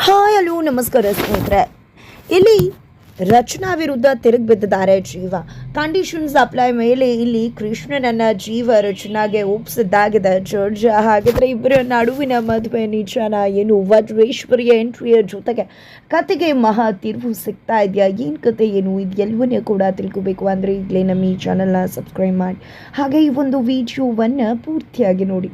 Hi hello ನಮಸ್ಕಾರ ಸ್ನೇಹಿತರೆ. ಇಲ್ಲಿ ರಚನಾ ವಿರುದ್ಧ ತಿರುಗಿ ಬಿದ್ದಿದ್ದಾರೆ ಜೀವ. ಕಂಡೀಷನ್ಸ್ ಅಪ್ಲೈ ಮೇಲೆ ಇಲ್ಲಿ ಕೃಷ್ಣನನ್ನ ಜೀವ ರಚನಾಗೆ ಒಪ್ಸಿದ್ದಾಗಿದೆ ಜಡ್ಜ್. ಹಾಗಿದ್ರೆ ಇಬ್ಬರ ನಡುವಿನ ಮದುವೆ ನಿಜಾನ ಏನು? ವಜ್ರೇಶ್ವರಿಯ ಎಂಟ್ರಿಯ ಜೊತೆಗೆ ಕತೆಗೆ ಮಹಾ ತಿರುವು ಸಿಗ್ತಾ ಇದೆಯಾ? ಏನು ಕತೆ ಏನು? ಇದು ಎಲ್ಲವನ್ನೂ ಕೂಡ ತಿಳ್ಕೋಬೇಕು ಅಂದರೆ ಈಗಲೇ ನಮ್ಮ ಈ ಚಾನಲ್ನ ಸಬ್ಸ್ಕ್ರೈಬ್ ಮಾಡಿ. ಹಾಗೆ ಈ ಒಂದು ವಿಡಿಯೋವನ್ನು ಪೂರ್ತಿಯಾಗಿ ನೋಡಿ.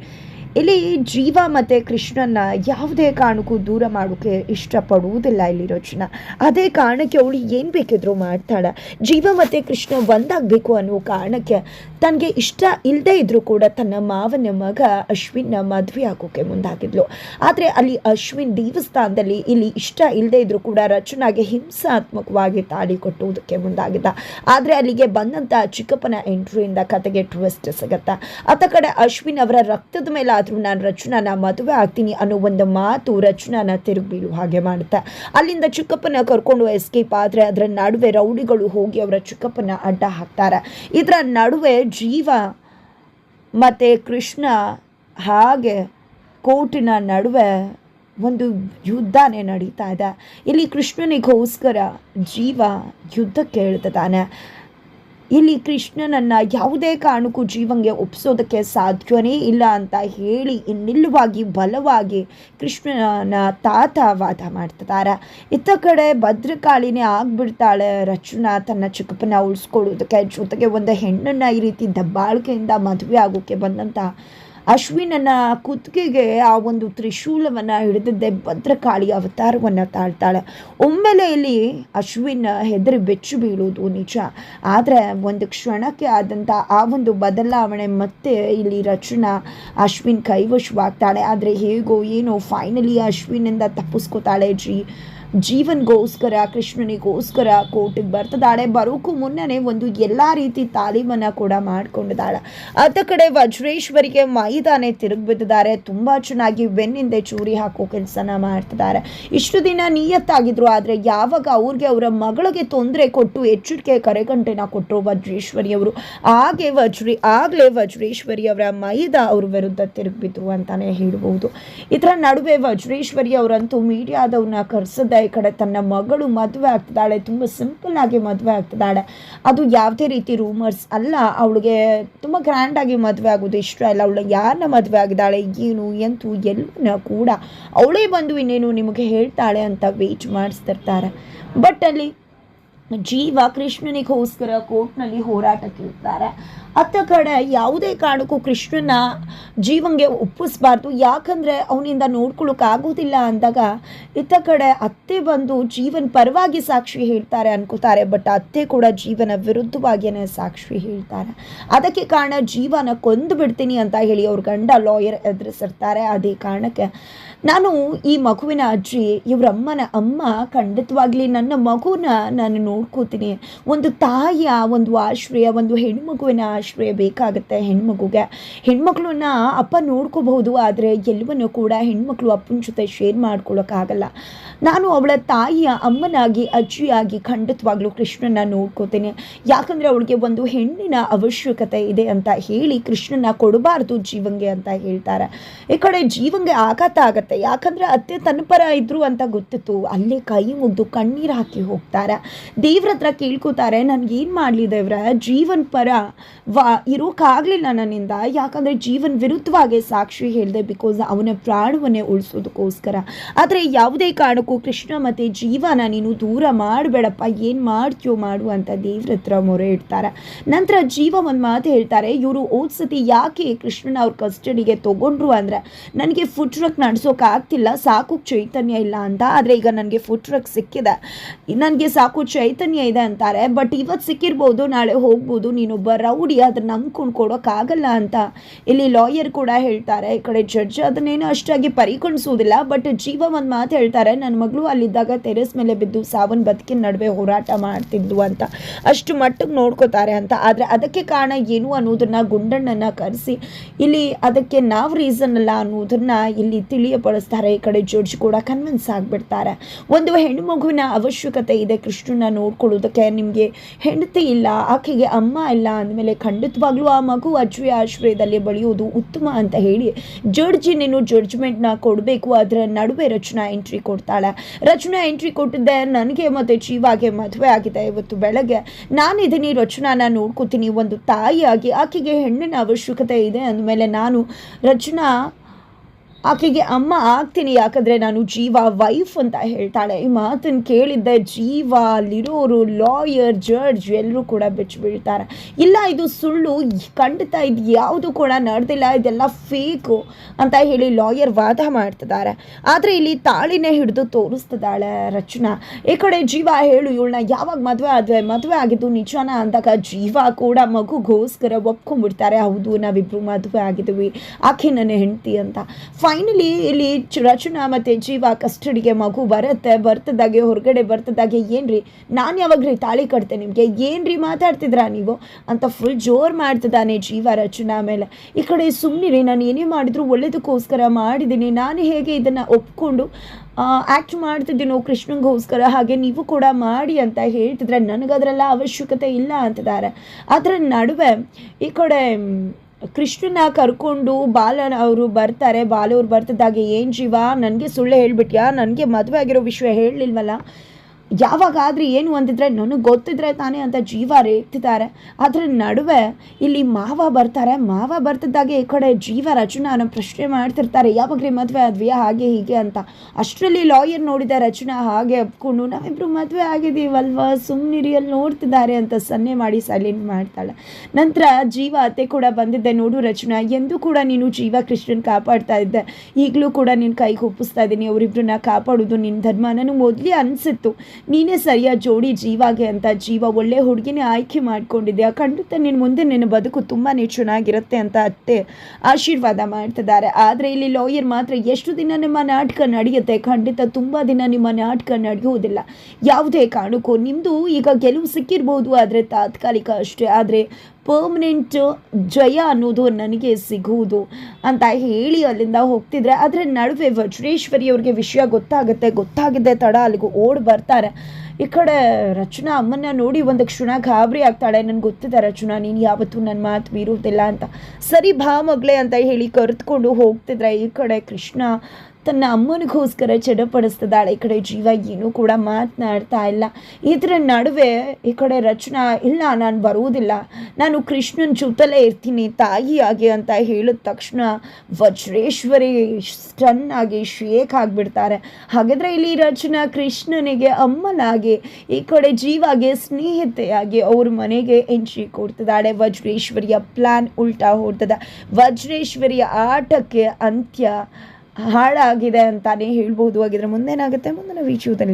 ಇಲ್ಲಿ ಜೀವ ಮತ್ತು ಕೃಷ್ಣನ ಯಾವುದೇ ಕಾರಣಕ್ಕೂ ದೂರ ಮಾಡೋಕ್ಕೆ ಇಷ್ಟಪಡುವುದಿಲ್ಲ ಇಲ್ಲಿರೋ ರಚನಾ ಅದೇ ಕಾರಣಕ್ಕೆ ಅವಳು ಏನು ಬೇಕಿದ್ರು ಮಾಡ್ತಾಳೆ. ಜೀವ ಮತ್ತು ಕೃಷ್ಣ ಒಂದಾಗಬೇಕು ಅನ್ನೋ ಕಾರಣಕ್ಕೆ ತನಗೆ ಇಷ್ಟ ಇಲ್ಲದೇ ಇದ್ದರೂ ಕೂಡ ತನ್ನ ಮಾವನ ಮಗ ಅಶ್ವಿನ್ನ ಮದುವೆ ಆಗೋಕ್ಕೆ ಮುಂದಾಗಿದ್ಲು. ಆದರೆ ಅಲ್ಲಿ ಅಶ್ವಿನ್ ದೇವಸ್ಥಾನದಲ್ಲಿ ಇಲ್ಲಿ ಇಷ್ಟ ಇಲ್ಲದೇ ಇದ್ದರೂ ಕೂಡ ರಚನಾಗೆ ಹಿಂಸಾತ್ಮಕವಾಗಿ ತಾಳಿ ಕೊಟ್ಟುವುದಕ್ಕೆ ಮುಂದಾಗಿದ್ದ. ಆದರೆ ಅಲ್ಲಿಗೆ ಬಂದಂಥ ಚಿಕ್ಕಪ್ಪನ ಎಂಟ್ರಿಯಿಂದ ಕತೆಗೆ ಟ್ವಿಸ್ಟ್ ಸಿಗತ್ತೆ. ಅತ್ತ ಕಡೆ ಅಶ್ವಿನ್ ಅವರ ರಕ್ತದ ಮೇಲೆ ಆದರೂ ನಾನು ರಚನಾನ ಮದುವೆ ಆಗ್ತೀನಿ ಅನ್ನೋ ಒಂದು ಮಾತು ರಚನಾನ ತಿರುಗಿ ಬೀಳು ಹಾಗೆ ಮಾಡುತ್ತೆ. ಅಲ್ಲಿಂದ ಚಿಕ್ಕಪ್ಪನ ಕರ್ಕೊಂಡು ಎಸ್ಕೇಪ್ ಆದರೆ ಅದರ ನಡುವೆ ರೌಡಿಗಳು ಹೋಗಿ ಅವರ ಚಿಕ್ಕಪ್ಪನ ಅಡ್ಡ ಹಾಕ್ತಾರೆ. ಇದರ ನಡುವೆ ಜೀವ ಮತ್ತು ಕೃಷ್ಣ ಹಾಗೆ ಕೋರ್ಟಿನ ನಡುವೆ ಒಂದು ಯುದ್ಧನೇ ನಡೀತಾ ಇದೆ. ಇಲ್ಲಿ ಕೃಷ್ಣನಿಗೋಸ್ಕರ ಜೀವ ಯುದ್ಧಕ್ಕೆ ಇಳ್ತಿದ್ದಾನೆ ಇಲ್ಲಿ ಕೃಷ್ಣನನ್ನು ಯಾವುದೇ ಕಾರಣಕ್ಕೂ ಜೀವಂಗೆ ಒಪ್ಪಿಸೋದಕ್ಕೆ ಸಾಧ್ಯವೇ ಇಲ್ಲ ಅಂತ ಹೇಳಿ ಇನ್ನಿಲ್ಲವಾಗಿ ಬಲವಾಗಿ ಕೃಷ್ಣನ ತಾತ ವಾದ ಮಾಡ್ತಿದ್ದಾರೆ. ಇತ್ತ ಕಡೆ ಭದ್ರಕಾಳಿನೇ ಆಗ್ಬಿಡ್ತಾಳೆ ರಚನಾ ತನ್ನ ಚಿಕ್ಕಪ್ಪನ ಉಳಿಸ್ಕೊಳ್ಳೋದಕ್ಕೆ ಜೊತೆಗೆ ಒಂದು ಹೆಣ್ಣನ್ನು ಈ ರೀತಿ ದಬ್ಬಾಳಿಕೆಯಿಂದ ಮದುವೆ ಆಗೋಕ್ಕೆ ಬಂದಂಥ ಅಶ್ವಿನನ ಕುತ್ತಿಗೆಗೆ ಆ ಒಂದು ತ್ರಿಶೂಲವನ್ನು ಹಿಡಿದಿದ್ದೆ, ಭದ್ರಕಾಳಿ ಅವತಾರವನ್ನು ತಾಳ್ತಾಳೆ. ಒಮ್ಮೆಲೆ ಇಲ್ಲಿ ಅಶ್ವಿನ ಹೆದರಿ ಬೆಚ್ಚು ಬೀಳುವುದು ನಿಜ. ಆದರೆ ಒಂದು ಕ್ಷಣಕ್ಕೆ ಆದಂಥ ಆ ಒಂದು ಬದಲಾವಣೆ ಮತ್ತೆ ಇಲ್ಲಿ ರಚನಾ ಅಶ್ವಿನ್ ಕೈವಶವಾಗ್ತಾಳೆ. ಆದರೆ ಹೇಗೋ ಏನೋ ಫೈನಲಿ ಅಶ್ವಿನಿಂದ ತಪ್ಪಿಸ್ಕೋತಾಳೆ ಜೀ. ಜೀವನ್ಗೋಸ್ಕರ, ಕೃಷ್ಣನಿಗೋಸ್ಕರ ಕೋರ್ಟಿಗೆ ಬರ್ತದಾಳೆ ಬರೋಕ್ಕೂ ಮುನ್ನನೇ ಒಂದು ಎಲ್ಲ ರೀತಿ ತಾಲೀಮನ್ನು ಕೂಡ ಮಾಡ್ಕೊಂಡಿದ್ದಾಳೆ. ಅತ್ತ ಕಡೆ ವಜ್ರೇಶ್ವರಿಗೆ ಮೈದಾನೆ ತಿರುಗಿ ಬಿದ್ದಿದ್ದಾರೆ ತುಂಬ ಚೆನ್ನಾಗಿ ಬೆನ್ನಿಂದೆ ಚೂರಿ ಹಾಕೋ ಕೆಲಸನ ಮಾಡ್ತಿದ್ದಾರೆ. ಇಷ್ಟು ದಿನ ನಿಯತ್ತಾಗಿದ್ರು, ಆದರೆ ಯಾವಾಗ ಅವ್ರಿಗೆ ಅವರ ಮಗಳಿಗೆ ತೊಂದರೆ ಕೊಟ್ಟು ಎಚ್ಚರಿಕೆ ಕರೆಗಂಟೆನ ಕೊಟ್ಟರು ವಜ್ರೇಶ್ವರಿ ಅವರು. ಹಾಗೆ ವಜ್ರಿ, ಆಗಲೇ ವಜ್ರೇಶ್ವರಿ ಅವರ ಮೈದ ಅವ್ರ ವಿರುದ್ಧ ತಿರುಗಿಬಿದ್ರು ಅಂತಾನೆ ಹೇಳ್ಬೋದು. ಇದರ ನಡುವೆ ವಜ್ರೇಶ್ವರಿ ಅವರಂತೂ ಮೀಡಿಯಾದವ್ರನ್ನ ಕರೆಸದ ಈ ಕಡೆ ತನ್ನ ಮಗಳು ಮದುವೆ ಆಗ್ತಿದ್ದಾಳೆ, ತುಂಬ ಸಿಂಪಲ್ ಆಗಿ ಮದುವೆ ಆಗ್ತಿದ್ದಾಳೆ. ಅದು ಯಾವುದೇ ರೀತಿ ರೂಮರ್ಸ್ ಅಲ್ಲ, ಅವಳಿಗೆ ತುಂಬ ಗ್ರ್ಯಾಂಡಾಗಿ ಮದುವೆ ಆಗೋದು ಇಷ್ಟ ಇಲ್ಲ. ಅವಳು ಯಾರನ್ನ ಮದುವೆ ಆಗಿದ್ದಾಳೆ, ಏನು, ಎಂತೂ ಎಲ್ಲ ಕೂಡ ಅವಳೇ ಬಂದು ಇನ್ನೇನು ನಿಮಗೆ ಹೇಳ್ತಾಳೆ ಅಂತ ವೇಟ್ ಮಾಡಿಸ್ತಿರ್ತಾರೆ. ಬಟ್ ಅಲ್ಲಿ ಜೀವ ಕೃಷ್ಣನಿಗೋಸ್ಕರ ಕೋರ್ಟ್ನಲ್ಲಿ ಹೋರಾಟಕ್ಕಿರ್ತಾರೆ. ಅತ್ತ ಕಡೆ ಯಾವುದೇ ಕಾರಣಕ್ಕೂ ಕೃಷ್ಣನ ಜೀವಂಗೆ ಒಪ್ಪಿಸ್ಬಾರ್ದು. ಯಾಕಂದರೆ ಅವನಿಂದ ನೋಡ್ಕೊಳ್ಳೋಕ್ಕಾಗೋದಿಲ್ಲ ಅಂದಾಗ ಇತ್ತ ಕಡೆ ಅತ್ತೆ ಬಂದು ಜೀವನ ಪರವಾಗಿ ಸಾಕ್ಷಿ ಹೇಳ್ತಾರೆ ಅನ್ಕೋತಾರೆ. ಬಟ್ ಅತ್ತೆ ಕೂಡ ಜೀವನ ವಿರುದ್ಧವಾಗಿಯೇ ಸಾಕ್ಷಿ ಹೇಳ್ತಾರೆ. ಅದಕ್ಕೆ ಕಾರಣ ಜೀವನ ಕೊಂದು ಬಿಡ್ತೀನಿ ಅಂತ ಹೇಳಿ ಅವ್ರ ಗಂಡ ಲಾಯರ್ ಎದುರಿಸಿರ್ತಾರೆ ಅದೇ ಕಾರಣಕ್ಕೆ ನಾನು ಈ ಮಗುವಿನ ಅಜ್ಜಿ ಇವರಮ್ಮನ ಅಮ್ಮ ಖಂಡಿತವಾಗ್ಲಿ ನನ್ನ ಮಗುನ ನಾನು ನೋಡ್ಕೋತೀನಿ. ಒಂದು ತಾಯಿಯ ಒಂದು ಆಶ್ರಯ, ಒಂದು ಹೆಣ್ಮಗುವಿನ ಆಶ್ರಯ ಬೇಕಾಗುತ್ತೆ ಹೆಣ್ಮಗುಗೆ. ಹೆಣ್ಮಕ್ಳನ್ನ ಅಪ್ಪ ನೋಡ್ಕೋಬಹುದು, ಆದರೆ ಎಲ್ಲವನ್ನೂ ಕೂಡ ಹೆಣ್ಮಕ್ಳು ಅಪ್ಪನ ಜೊತೆ ಶೇರ್ ಮಾಡ್ಕೊಳ್ಳೋಕ್ಕಾಗಲ್ಲ ನಾನು ಅವಳ ತಾಯಿಯ ಅಮ್ಮನಾಗಿ, ಅಜ್ಜಿಯಾಗಿ ಖಂಡಿತವಾಗ್ಲೂ ಕೃಷ್ಣನ ನೋಡ್ಕೋತೇನೆ. ಯಾಕಂದರೆ ಅವಳಿಗೆ ಒಂದು ಹೆಣ್ಣಿನ ಅವಶ್ಯಕತೆ ಇದೆ ಅಂತ ಹೇಳಿ ಕೃಷ್ಣನ ಕೊಡಬಾರ್ದು ಜೀವಂಗೆ ಅಂತ ಹೇಳ್ತಾರೆ. ಈ ಕಡೆ ಜೀವಂಗೆ ಆಘಾತ ಆಗತ್ತೆ. ಯಾಕಂದರೆ ಅತ್ತೆ ತನ್ನ ಪರ ಇದ್ರು ಅಂತ ಗೊತ್ತಿತ್ತು. ಅಲ್ಲೇ ಕೈ ಮುಗ್ದು ಕಣ್ಣೀರು ಹಾಕಿ ಹೋಗ್ತಾರೆ. ದೇವ್ರ ಹತ್ರ ಕೇಳ್ಕೊತಾರೆ ನನಗೇನು ಮಾಡಲಿ ದೇವ್ರ? ಜೀವನ್ ಪರ ವಾ ಇರೋಕ್ಕಾಗಲಿಲ್ಲ ನನ್ನಿಂದ. ಯಾಕಂದರೆ ಜೀವನ್ ವಿರುದ್ಧವಾಗಿ ಸಾಕ್ಷಿ ಹೇಳಿದೆ ಬಿಕಾಸ್ ಅವನ ಪ್ರಾಣವನ್ನೇ ಉಳಿಸೋದಕ್ಕೋಸ್ಕರ. ಆದರೆ ಯಾವುದೇ ಕಾರಣಕ್ಕೂ ಕೃಷ್ಣ ಮತ್ತು ಜೀವನ ನೀನು ದೂರ ಮಾಡಬೇಡಪ್ಪ. ಏನು ಮಾಡ್ತೀಯೋ ಮಾಡು ಅಂತ ದೇವ್ರ ಹತ್ರ ಮೊರೆ ಇಡ್ತಾರೆ. ನಂತರ ಜೀವ ಒಂದು ಮಾತು ಹೇಳ್ತಾರೆ. ಇವರು ಓದ್ಸತಿ ಯಾಕೆ ಕೃಷ್ಣನ ಅವ್ರ ಕಸ್ಟಡಿಗೆ ತೊಗೊಂಡ್ರು ಅಂದರೆ, ನನಗೆ ಫುಡ್ ಟ್ರಕ್ ನಡ್ಸೋಕೆ ಆಗ್ತಿಲ್ಲ. ಸಾಕು ಚೈತನ್ಯ ಇಲ್ಲ ಅಂತ. ಆದರೆ ಈಗ ನನಗೆ ಫುಡ್ ಟ್ರಕ್ ಸಿಕ್ಕಿದೆ. ನನಗೆ ಸಾಕು ಚೈತನ್ಯ ಇದೆ ಅಂತಾರೆ. ಬಟ್ ಇವತ್ತು ಸಿಕ್ಕಿರ್ಬೋದು, ನಾಳೆ ಹೋಗ್ಬೋದು. ನೀನೊಬ್ಬ ರೌಡಿ. ಅದನ್ನು ನಂಬ್ಕೊಂಡು ಕೊಡೋಕ್ಕಾಗಲ್ಲ ಅಂತ ಇಲ್ಲಿ ಲಾಯರ್ ಕೂಡ ಹೇಳ್ತಾರೆ. ಈ ಕಡೆ ಜಡ್ಜ್ ಅದನ್ನೇನು ಅಷ್ಟಾಗಿ ಪರಿಗಣಿಸೋದಿಲ್ಲ ಬಟ್ ಜೀವ ಒಂದು ಮಾತು ಹೇಳ್ತಾರೆ. ನನ್ನ ಮಗಳು ಅಲ್ಲಿದ್ದಾಗ ಟೆರೆಸ್ ಮೇಲೆ ಬಿದ್ದು ಸಾವನ್ ಬದುಕಿನ ನಡುವೆ ಹೋರಾಟ ಮಾಡ್ತಿದ್ದು ಅಂತ ಅಷ್ಟು ಮಟ್ಟಿಗೆ ನೋಡ್ಕೋತಾರೆ ಅಂತ. ಆದರೆ ಅದಕ್ಕೆ ಕಾರಣ ಏನು ಅನ್ನೋದನ್ನ ಗುಂಡಣ್ಣನ ಕರೆಸಿ, ಇಲ್ಲಿ ಅದಕ್ಕೆ ನಾವು ರೀಸನ್ ಅಲ್ಲ ಅನ್ನೋದನ್ನ ಇಲ್ಲಿ ತಿಳಿಯಪಡಿಸ್ತಾರೆ. ಈ ಕಡೆ ಜಡ್ಜ್ ಕೂಡ ಕನ್ವಿನ್ಸ್ ಆಗಿಬಿಡ್ತಾರೆ. ಒಂದು ಹೆಣ್ಣು ಮಗುವಿನ ಅವಶ್ಯಕತೆ ಇದೆ ಕೃಷ್ಣನ ನೋಡ್ಕೊಳ್ಳೋದಕ್ಕೆ. ನಿಮಗೆ ಹೆಂಡತಿ ಇಲ್ಲ, ಆಕೆಗೆ ಅಮ್ಮ ಇಲ್ಲ ಅಂದಮೇಲೆ ಖಂಡಿತವಾಗ್ಲೂ ಆ ಮಗು ಅಜ್ಜಿಯ ಆಶ್ರಯದಲ್ಲಿ ಬೆಳೆಯೋದು ಉತ್ತಮ ಅಂತ ಹೇಳಿ ಜಡ್ಜ್ ಇನ್ನೇನು ಜಡ್ಜ್ಮೆಂಟ್ನ ಕೊಡಬೇಕು, ಅದರ ನಡುವೆ ರಚನಾ ಎಂಟ್ರಿ ಕೊಡ್ತಾಳೆ. ರಚನಾ ಎಂಟ್ರಿ ಕೊಟ್ಟಿದ್ದೆ. ನನಗೆ ಮತ್ತು ಜೀವಾಗೆ ಮದುವೆ ಆಗಿದೆ. ಇವತ್ತು ಬೆಳಗ್ಗೆ ನಾನಿದ್ದೀನಿ ರಚನಾನ ನೋಡ್ಕೋತೀನಿ. ಒಂದು ತಾಯಿಯಾಗಿ ಆಕೆಗೆ ಹೆಣ್ಣಿನ ಅವಶ್ಯಕತೆ ಇದೆ ಅಂದಮೇಲೆ ನಾನು ರಚನಾ ಆಕೆಗೆ ಅಮ್ಮ ಆಗ್ತೀನಿ, ಯಾಕಂದರೆ ನಾನು ಜೀವ ವೈಫ್ ಅಂತ ಹೇಳ್ತಾಳೆ. ಈ ಮಾತನ್ನು ಕೇಳಿದ್ದೆ ಜೀವ ಅಲ್ಲಿರೋರು ಲಾಯರ್, ಜಡ್ಜ್ ಎಲ್ಲರೂ ಕೂಡ ಬೆಚ್ಚ ಬೀಳ್ತಾರೆ ಇಲ್ಲ, ಇದು ಸುಳ್ಳು ಖಂಡಿತ ಇದು ಯಾವುದು ಕೂಡ ನಡೆದಿಲ್ಲ, ಇದೆಲ್ಲ ಫೇಕು ಅಂತ ಹೇಳಿ ಲಾಯರ್ ವಾದ ಮಾಡ್ತಿದ್ದಾರೆ. ಆದರೆ ಇಲ್ಲಿ ತಾಳಿನೇ ಹಿಡಿದು ತೋರಿಸ್ತಿದ್ದಾಳೆ ರಚನಾ. ಈ ಕಡೆ ಜೀವ ಹೇಳು, ಇವಳನ್ನ ಯಾವಾಗ ಮದುವೆ ಆದ್ವೆ? ಮದುವೆ ಆಗಿದ್ದು ನಿಜಾನ ಅಂದಾಗ ಜೀವ ಕೂಡ ಮಗುಗೋಸ್ಕರ ಒಪ್ಕೊಂಡ್ಬಿಡ್ತಾರೆ. ಹೌದು, ನಾವಿಬ್ರು ಮದುವೆ ಆಗಿದ್ವಿ. ಆಕೆ ನನ್ನ ಹೆಂಡತಿ ಅಂತ. ಫೈನಲಿ ಇಲ್ಲಿ ರಚನಾ ಮತ್ತು ಜೀವ ಕಸ್ಟಡಿಗೆ ಮಗು ಬರುತ್ತೆ, ಬರ್ತದಾಗೆ, ಹೊರಗಡೆ ಬರ್ತದಾಗೆ ಏನ್ರಿ? ನಾನು ರೀ ತಾಳಿ ಕಟ್ತೆ ನಿಮಗೆ? ಏನ್ರಿ ಮಾತಾಡ್ತಿದ್ರಾ ನೀವು? ಅಂತ ಫುಲ್ ಜೋರು ಮಾಡ್ತಿದ್ದಾನೆ ಜೀವ ರಚನಾ ಮೇಲೆ. ಈ ಕಡೆ ಸುಮ್ಮನಿರಿ ನಾನು ಏನೇ ಮಾಡಿದ್ರು ಒಳ್ಳೇದಕ್ಕೋಸ್ಕರ ಮಾಡಿದ್ದೀನಿ. ನಾನು ಹೇಗೆ ಇದನ್ನು ಒಪ್ಕೊಂಡು ಆ್ಯಕ್ಟ್ ಮಾಡ್ತಿದ್ದೀನೋ ಕೃಷ್ಣಂಗೋಸ್ಕರ ಹಾಗೆ ನೀವು ಕೂಡ ಮಾಡಿ ಅಂತ ಹೇಳ್ತಿದ್ರೆ ನನಗದರೆಲ್ಲ ಅವಶ್ಯಕತೆ ಇಲ್ಲ ಅಂತಿದ್ದಾರೆ. ಅದರ ನಡುವೆ ಈ ಕಡೆ ಕೃಷ್ಣನ ಕರ್ಕೊಂಡು ಬಾಲನ ಅವರು ಬರ್ತಾರೆ, ಬಾಲವ್ರು ಬರ್ತದಾಗೆ, ಏನು ಜೀವ? ನನಗೆ ಸುಳ್ಳು ಹೇಳ್ಬಿಟ್ಯಾ? ನನಗೆ ಮದುವೆ ಆಗಿರೋ ವಿಷಯ ಹೇಳಲಿಲ್ವಲ್ಲ? ಯಾವಾಗಾದ್ರೆ ಏನು ಅಂತಿದ್ರೆ, ನನಗೆ ಗೊತ್ತಿದ್ರೆ ತಾನೇ ಅಂತ ಜೀವ ರೇಗ್ತಿದ್ದಾರೆ. ಅದರ ನಡುವೆ ಇಲ್ಲಿ ಮಾವ ಬರ್ತಾರೆ. ಮಾವ ಬರ್ತಿದ್ದಾಗೆ ಈ ಕಡೆ ಜೀವ ರಚನಾನ ಪ್ರಶ್ನೆ ಮಾಡ್ತಿರ್ತಾರೆ. ಯಾವಾಗ ರೀ ಮದುವೆ ಆದ್ವಿಯ? ಹಾಗೆ ಹೀಗೆ ಅಂತ. ಅಷ್ಟರಲ್ಲಿ ಲಾಯರ್ ನೋಡಿದ ರಚನಾ, ಹಾಗೆ ಅಪ್ಕೊಂಡು ನಾವಿಬ್ರು ಮದುವೆ ಆಗಿದ್ದೀವಲ್ವಾ? ಸುಮ್ಮನಿರಿಯಲ್ಲಿ ನೋಡ್ತಿದ್ದಾರೆ ಅಂತ ಸನ್ನೆ ಮಾಡಿ ಸೈಲೆಂಟ್ ಮಾಡ್ತಾಳೆ. ನಂತರ ಜೀವ ಅತ್ತೆ ಕೂಡ ಬಂದಿದ್ದೆ, ನೋಡು ರಚನಾ, ಎಂದು ಕೂಡ ನೀನು ಜೀವ ಕೃಷ್ಣನ್ ಕಾಪಾಡ್ತಾ ಇದ್ದೆ. ಈಗಲೂ ಕೂಡ ನಿನ್ನ ಕೈಗೆ ಒಪ್ಪಿಸ್ತಾ ಇದ್ದೀನಿ ಅವರಿಬ್ರನ್ನ ಕಾಪಾಡೋದು ನಿನ್ನ ಧರ್ಮ. ನನಗೆ ಮೊದಲೇ ಅನಿಸಿತ್ತು. ನೀನೇ ಸರಿಯಾದ ಜೋಡಿ ಜೀವಾಗೆ ಅಂತ ಜೀವ ಒಳ್ಳೆ ಹುಡುಗಿನೇ ಆಯ್ಕೆ ಮಾಡ್ಕೊಂಡಿದ್ಯಾ ಖಂಡಿತ ನಿನ್ನ ಮುಂದೆ ನಿನ್ನ ಬದುಕು ತುಂಬಾ ಚೆನ್ನಾಗಿರುತ್ತೆ ಅಂತ ಅತ್ತೆ ಆಶೀರ್ವಾದ ಮಾಡ್ತಿದ್ದಾರೆ. ಆದರೆ ಇಲ್ಲಿ ಲಾಯರ್ ಮಾತ್ರ ಎಷ್ಟು ದಿನ ನಿಮ್ಮ ನಾಟಕ ನಡೆಯುತ್ತೆ? ಖಂಡಿತ ತುಂಬ ದಿನ ನಿಮ್ಮ ನಾಟಕ ನಡೆಯುವುದಿಲ್ಲ. ಯಾವುದೇ ಕಾರಣಕ್ಕೂ ನಿಮ್ಮದು ಈಗ ಗೆಲುವು ಸಿಕ್ಕಿರ್ಬೋದು, ಆದರೆ ತಾತ್ಕಾಲಿಕ ಅಷ್ಟೇ. ಆದರೆ ಪರ್ಮನೆಂಟ್ ಜಯ ಅನ್ನೋದು ನನಗೆ ಸಿಗುವುದು ಅಂತ ಹೇಳಿ ಅಲ್ಲಿಂದ ಹೋಗ್ತಿದ್ರೆ ಅದರ ನಡುವೆ ವಜ್ರೇಶ್ವರಿ ಅವ್ರಿಗೆ ವಿಷಯ ಗೊತ್ತಾಗುತ್ತೆ, ಗೊತ್ತಾಗಿದೆ, ತಡ ಅಲ್ಲಿಗೂ ಓಡ್ ಬರ್ತಾರೆ. ಈ ಕಡೆ ರಚನಾ ಅಮ್ಮನ್ನ ನೋಡಿ ಒಂದು ಕ್ಷಣ ಗಾಬರಿ ಆಗ್ತಾಳೆ. ನನಗೆ ಗೊತ್ತಿದೆ ರಚನಾ, ನೀನು ಯಾವತ್ತೂ ನನ್ನ ಮಾತು ಬೀರುವುದಿಲ್ಲ ಅಂತ. ಸರಿ ಬಾ ಮಗಳೇ ಅಂತ ಹೇಳಿ ಕರೆದುಕೊಂಡು ಹೋಗ್ತಿದ್ರೆ ಈ ಕಡೆ ಕೃಷ್ಣ ತನ್ನ ಅಮ್ಮನಿಗೋಸ್ಕರ ಚಡಪಡಿಸ್ತದಾಳೆ ಈ ಕಡೆ ಜೀವ ಏನೂ ಕೂಡ ಮಾತನಾಡ್ತಾ ಇಲ್ಲ. ಇದರ ನಡುವೆ ಈ ಕಡೆ ರಚನಾ, ಇಲ್ಲ, ನಾನು ಬರುವುದಿಲ್ಲ. ನಾನು ಕೃಷ್ಣನ ಜೊತೆಲೇ ಇರ್ತೀನಿ ತಾಯಿಯಾಗಿ ಅಂತ ಹೇಳಿದ ತಕ್ಷಣ ವಜ್ರೇಶ್ವರಿ ಸ್ಟನ್ ಆಗಿ ಶೇಕ್ ಆಗಿಬಿಡ್ತಾರೆ. ಹಾಗಾದರೆ ಇಲ್ಲಿ ರಚನಾ ಕೃಷ್ಣನಿಗೆ ಅಮ್ಮನಾಗಿ, ಈ ಕಡೆ ಜೀವಾಗೆ ಸ್ನೇಹಿತೆಯಾಗಿ ಅವ್ರ ಮನೆಗೆ ಎಂಟ್ರಿ ಕೊಡ್ತದಾಳೆ ವಜ್ರೇಶ್ವರಿಯ ಪ್ಲಾನ್ ಉಲ್ಟಾ ಹೊಡ್ತದ ವಜ್ರೇಶ್ವರಿಯ ಆಟಕ್ಕೆ ಅಂತ್ಯ ಹಾಳಾಗಿದೆ ಅಂತಾನೆ ಹೇಳ್ಬೋದು. ಹಾಗಿದ್ರೆ ಮುಂದೇನಾಗುತ್ತೆ? ಮುಂದಿನ ವಿಷಯದಲ್ಲಿ